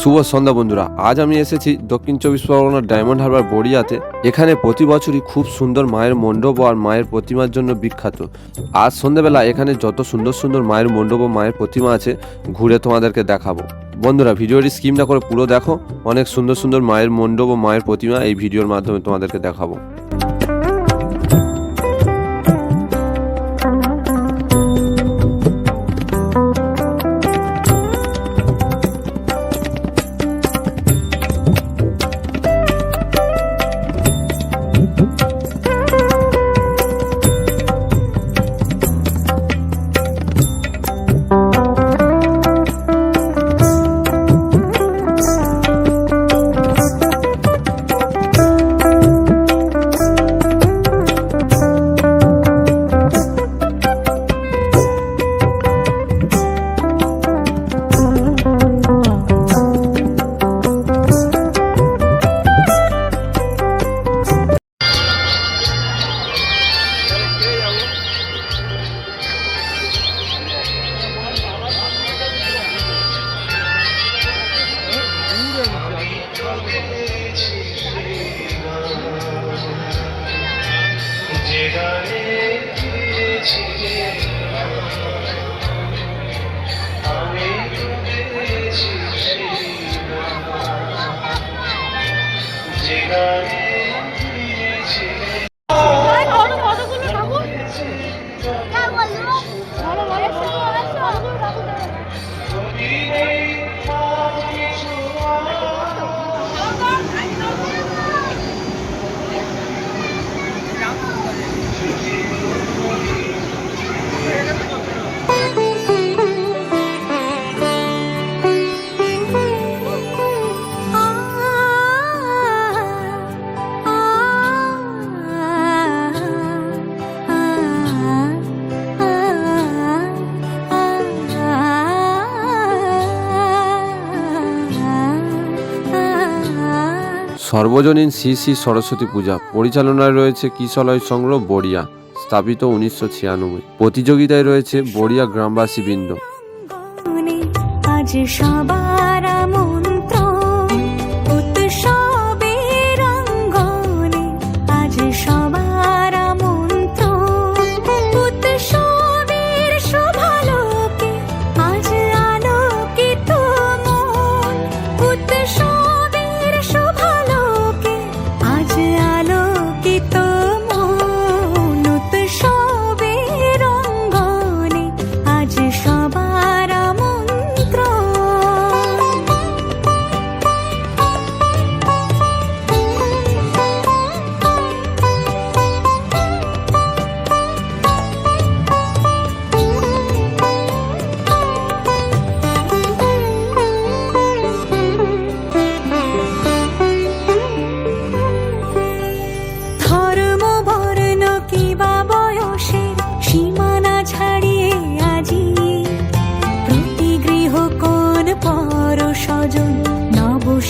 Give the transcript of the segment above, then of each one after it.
শুভ সন্ধ্যা বন্ধুরা, আজ আমি এসেছি দক্ষিণ চব্বিশ পরগনার ডায়মন্ড হারবার বড়িয়াতে। এখানে প্রতি বছরই খুব সুন্দর মায়ের মণ্ডপ আর মায়ের প্রতিমার জন্য বিখ্যাত। আজ সন্ধ্যাবেলা এখানে যত সুন্দর সুন্দর মায়ের মণ্ডপ ও মায়ের প্রতিমা আছে, ঘুরে তোমাদেরকে দেখাবো। বন্ধুরা, ভিডিওটি স্কিম না করে পুরো দেখো, অনেক সুন্দর সুন্দর মায়ের মণ্ডপ ও মায়ের প্রতিমা এই ভিডিওর মাধ্যমে তোমাদেরকে দেখাবো। হ্যাঁ, বলো। সর্বজনীন শ্রী শ্রী সরস্বতী পূজা। পরিচালনায় রয়েছে কিশলয় সংগ্রহ বড়িয়া, স্থাপিত উনিশশো ছিয়ানব্বই। প্রতিযোগিতায় রয়েছে বড়িয়া গ্রামবাসী বৃন্দ সবার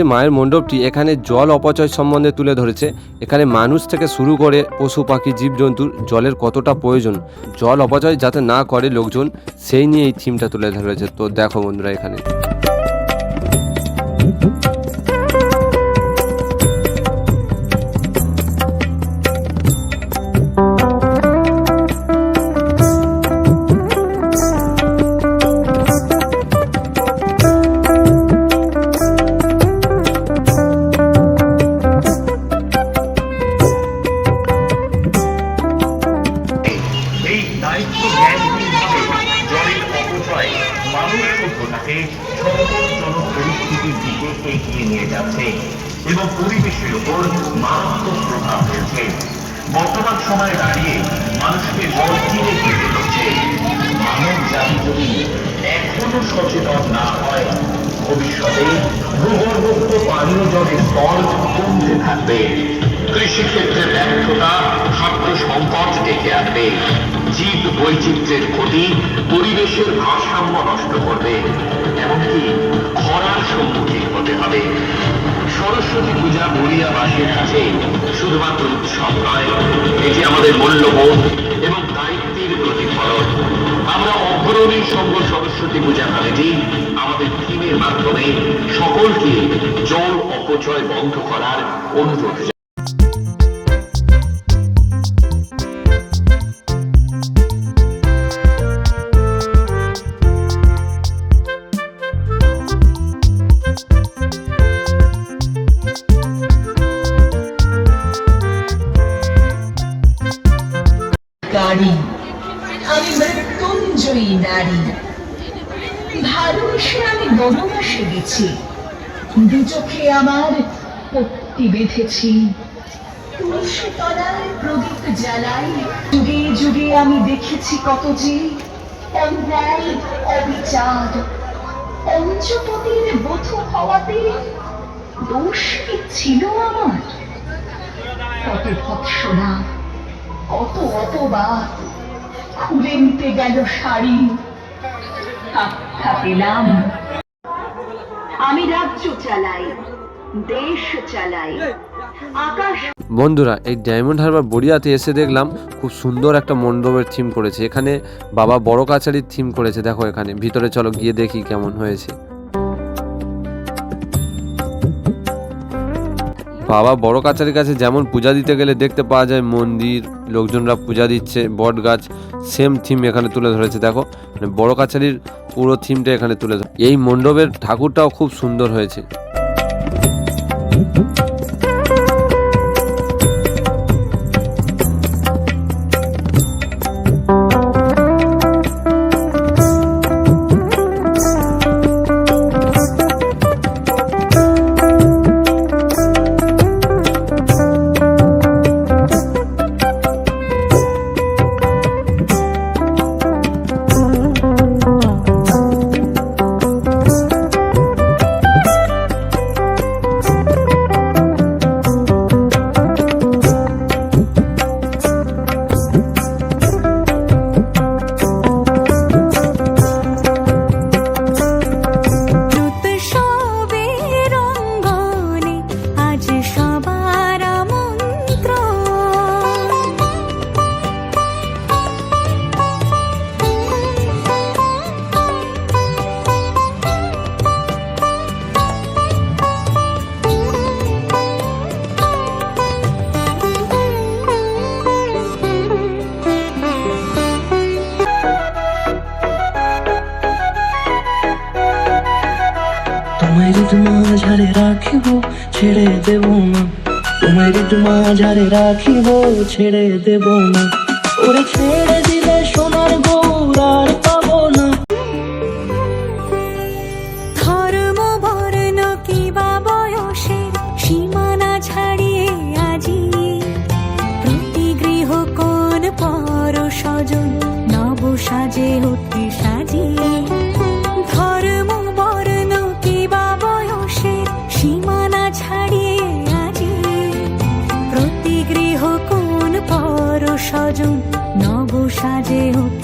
যে মায়ের মণ্ডপটি এখানে জল অপচয় সম্বন্ধে তুলে ধরেছে, এখানে মানুষ থেকে শুরু করে পশু, পাখি, জীবজন্তুর জলের কতটা প্রয়োজন, জল অপচয় যাতে না করে লোকজন, সেই নিয়ে এই থিমটা তুলে ধরেছে। তো দেখো বন্ধুরা এখানে। প্রশ্ন হয়েছে বর্তমান সময়ে দাঁড়িয়ে মানুষকে জল কিনে কিনে হচ্ছে মানব জাতি যদি এখনও সচেতন না হয়, ভবিষ্যতে ভূগর্ভস্থ পানীয় জলের স্তর কমতে থাকবে। কৃষিক্ষেত্রে ব্যর্থতা খাদ্য সংকট ডেকে আনবে। জীব বৈচিত্র্যের ক্ষতি পরিবেশের ভারসাম্য নষ্ট করবে। এমনকি খরার সম্মুখীন হতে হবে। সরস্বতী পূজা বড়িয়াবাসীর কাছে শুধুমাত্র উৎসব নয়, এটি আমাদের মূল্যবোধ এবং দায়িত্বের প্রতিফলন। আমরা অগ্রণী সংঘ সরস্বতী পূজা কমিটি আমাদের থিমের মাধ্যমে সকলকে জল অপচয় বন্ধ করার অনুরোধ মৃত্যুঞ্জয়ী নারী ভালোবেসে আমি বনবাসে গেছি দু চোখে আমার পট্টি বেঁধেছি। তুলসী তলায় প্রদীপ জ্বালাই যুগে যুগে আমি দেখেছি কত যে অন্যায় অবিচার। পঞ্চপতির হওয়াতে দোষ কি ছিল আমার? কত ভৎসনা, কত অপবাদ খুলে নিতে গেল শাড়ি। পেলাম আমি রাজ্য চালাই, দেশ চালাই, আকাশ বন্ধুরা, এই ডায়মন্ড হারবার বড়িয়াতে এসে দেখলাম খুব সুন্দর একটা মণ্ডপের থিম করেছে। এখানে বাবা বড় কাছারির থিম করেছে, দেখো এখানে। ভিতরে চলো গিয়ে দেখি কেমন হয়েছে। বাবা বড় কাছারির কাছে যেমন পূজা দিতে গেলে দেখতে পাওয়া যায় মন্দির, লোকজনরা পূজা দিচ্ছে, বট গাছ সেম থিম এখানে তুলে ধরেছে, দেখো। মানে বড় কাছারির পুরো থিমটা এখানে তুলে ধরে এই মণ্ডপের ঠাকুরটাও খুব সুন্দর হয়েছে। ছেড়ে দেব না। ঋতু মাঝারে রাখিব, ছেড়ে দেব না। ওরে ছেড়ে দিলে সোনার গৌর আর পাবো না। ধর্ম বর্ণ কিবা বয়সের সীমানা ছাড়িয়ে আজি। প্রতি গৃহ কোন পর স্বজন নব সাজে উঠে সাজিয়ে। স্বজন নব সাজে উঠে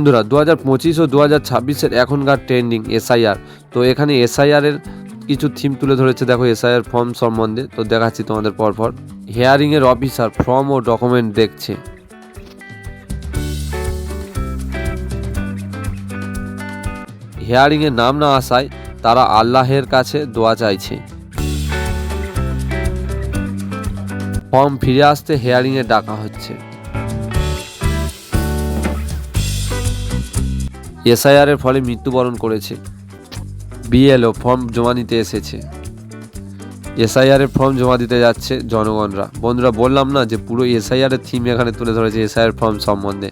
বন্ধুরা দু হাজার পঁচিশ ও দু হাজার ছাব্বিশের এখনকার ট্রেন্ডিং এসআইআর। তো এখানে এসআইআর এর কিছু থিম তুলে ধরেছে, দেখো এসআইআর ফর্ম সম্বন্ধে। তো দেখাচ্ছি তোমাদের পরপর। হেয়ারিং এর অফিসার, ফর্ম ও ডকুমেন্ট দেখছে। হেয়ারিং এর নাম না আসায় তারা আল্লাহের কাছে দোয়া চাইছে। ফর্ম ফিরে আসতে হেয়ারিংয়ে ডাকা হচ্ছে। এসআইআর এর ফলে মৃত্যুবরণ করেছে। বিএলও ফর্ম জমা নিতে এসেছে। এসআইআর এর ফর্ম জমা দিতে যাচ্ছে জনগণরা। বন্ধুরা, বললাম না যে পুরো এসআইআর এর থিম এখানে তুলে ধরেছে এসআইআর ফর্ম সম্বন্ধে।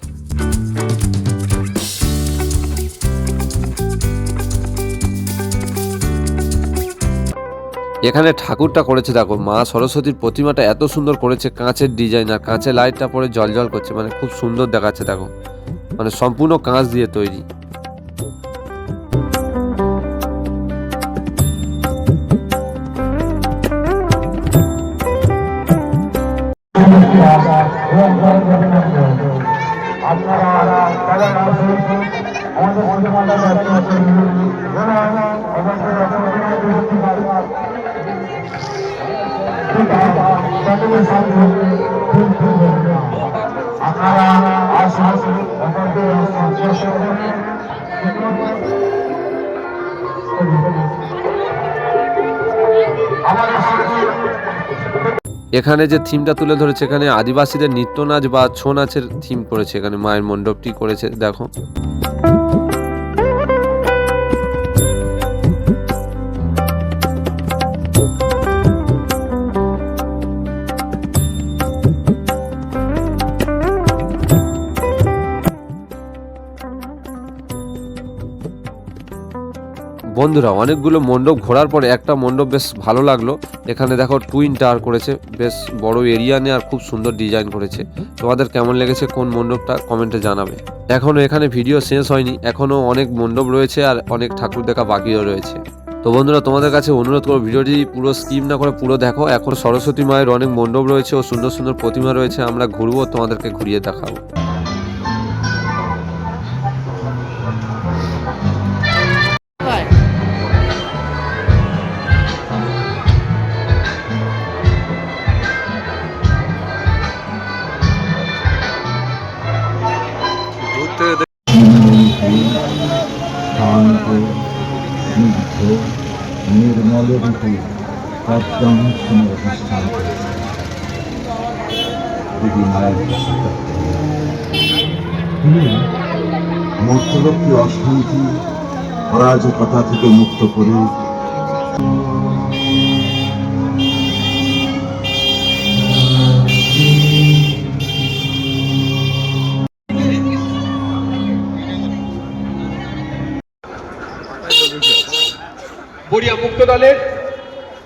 এখানে ঠাকুরটা করেছে দেখো, মা সরস্বতীর প্রতিমাটা এত সুন্দর করেছে, কাঁচের ডিজাইন আর কাঁচের লাইটটা পরে জল জল করছে মানে খুব সুন্দর দেখাচ্ছে দেখো। মানে সম্পূর্ণ কাঁচ দিয়ে তৈরি। এখানে যে থিমটা তুলে ধরেছে, এখানে আদিবাসীদের নৃত্য নাচ বা ছৌ নাচের থিম করেছে এখানে মায়ের মণ্ডপটি করেছে, দেখো। বন্ধুরা, অনেকগুলো মণ্ডপ ঘোরার পরে একটা মণ্ডপ বেশ ভালো লাগল। এখানে দেখো টুইন টাওয়ার করেছে, বেশ বড় এরিয়া নিয়ে আর খুব সুন্দর ডিজাইন করেছে। তোমাদের কেমন লেগেছে, কোন মণ্ডপটা কমেন্টে জানাবে। এখনও এখানে ভিডিও শেষ হয়নি এখনও অনেক মণ্ডপ রয়েছে আর অনেক ঠাকুর দেখা বাকিও রয়েছে। তো বন্ধুরা, তোমাদের কাছে অনুরোধ করব, ভিডিওটি পুরো স্কিম না করে পুরো দেখো। এখন সরস্বতী মায়ের অনেক মণ্ডপ রয়েছে ও সুন্দর সুন্দর প্রতিমা রয়েছে, আমরা ঘুরবো, তোমাদেরকে ঘুরিয়ে দেখাবো। করেছে। দেবী মায়ের তিনি মধ্যলক্ষ্মী অশান্তি থেকে মুক্ত করে বড়িয়া মুক্ত দলের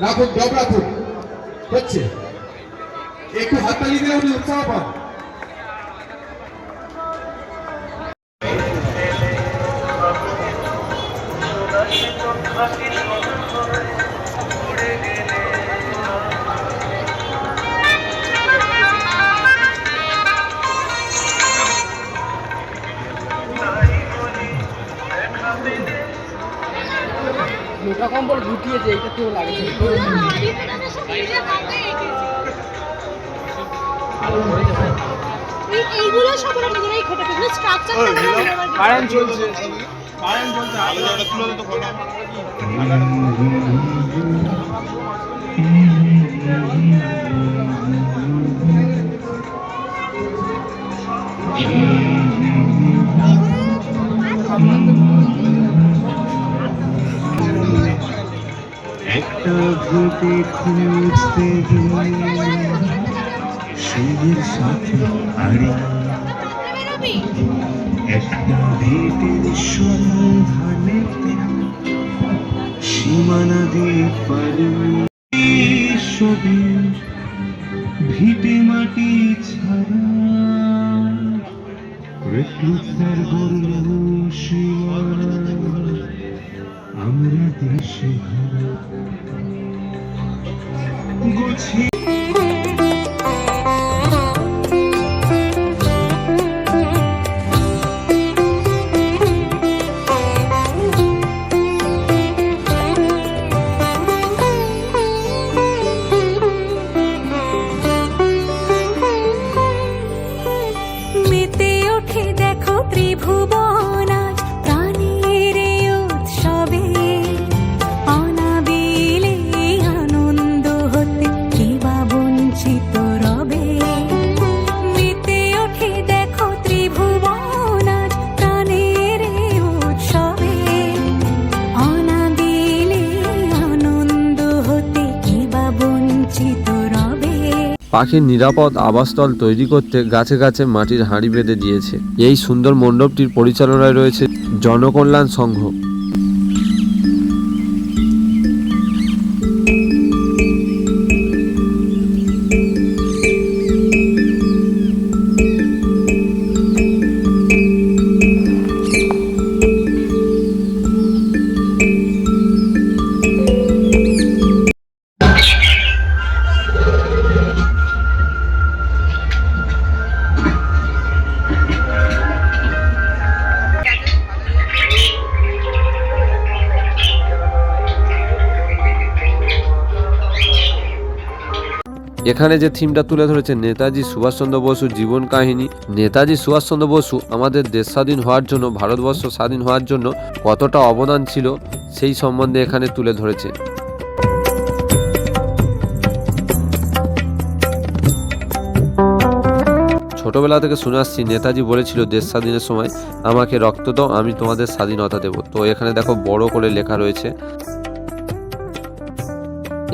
রাখুন জব রাখুন হচ্ছে একটু হাততালি দিলে উনি উৎসাহ পান এই- এইগুলো সব ওরা নিজেরাই খেটে ফেলবে স্ট্রাকচার কারেন্ট চলছে। একটা ভূতে খুঁজতে গিয়ে সাথে হারি একটা ভেটের সন্ধানে সীমানা দিয়ে পারি ছবি ভিটে মাটি ছাড়া। রেখলুতার গরল সীমানা আমরা দেশে গুছিয়ে পাখির নিরাপদ আবাসস্থল তৈরি করতে গাছে গাছে মাটির হাঁড়ি বেঁধে দিয়েছে। এই সুন্দর মণ্ডপটির পরিচালনায় রয়েছে জনকল্যাণ সংঘ। এখানে যে থিমটা তুলে ধরেছে নেতাজি সুভাষচন্দ্র বসুর জীবন কাহিনী, নেতাজি সুভাষচন্দ্র বসু আমাদের দেশ স্বাধীন হওয়ার জন্য, ভারতবর্ষ স্বাধীন হওয়ার জন্য কতটা অবদান ছিল সেই সম্বন্ধে এখানে তুলে ধরেছে ছোটবেলা থেকে শুনে আসছি, নেতাজি বলেছিল, দেশ স্বাধীনের সময় আমাকে রক্ত দাও, আমি তোমাদের স্বাধীনতা দেব। তো এখানে দেখো, বড় করে লেখা রয়েছে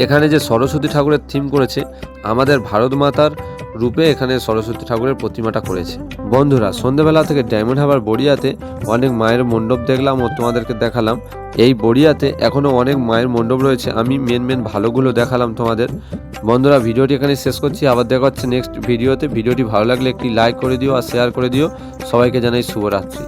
এখানে যে সরস্বতী ঠাকুরের থিম করেছে, আমাদের ভারত মাতার রূপে এখানে সরস্বতী ঠাকুরের প্রতিমাটা করেছে। বন্ধুরা, সন্ধেবেলা থেকে ডায়মন্ড হারবার বড়িয়াতে অনেক মায়ের মণ্ডপ দেখলাম ও তোমাদেরকে দেখালাম। এই বড়িয়াতে এখনও অনেক মায়ের মণ্ডপ রয়েছে, আমি মেন মেন ভালোগুলো দেখালাম তোমাদের। বন্ধুরা, ভিডিওটি এখানে শেষ করছি, আবার দেখা হচ্ছে নেক্সট ভিডিওতে। ভিডিওটি ভালো লাগলে একটি লাইক করে দিও আর শেয়ার করে দিও। সবাইকে জানাই শুভরাত্রি।